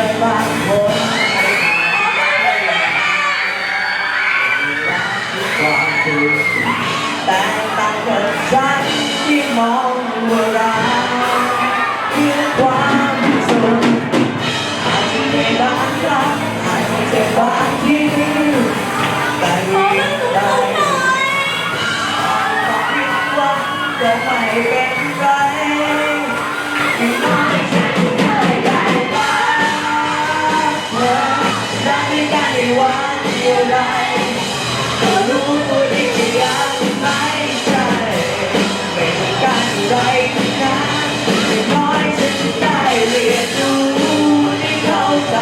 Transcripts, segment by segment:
ใครบางคนความจริงแต่ต่างกับฉันที่มองว่ารักคือความสุขอาจจะไม่บางครั้งอาจจะเป็นบางทีแต่ยิ่งใดความผิดหวังก็ไม่เป็นไร วันเดียวดายก็รู้ตัวดีว่ายังไม่ใช่ไม่ต้องการอะไรทั้งนั้นอย่างน้อยฉันได้เรียนรู้ได้เข้าใจ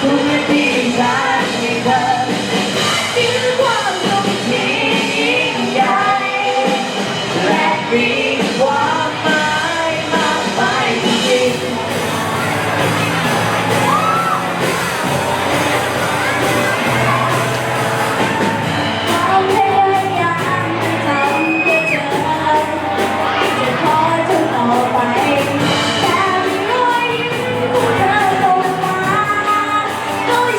ทุกนาทีฉันมีเธอคือความสุขที่ยิ่งใหญ่และมี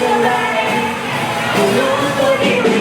Thank you.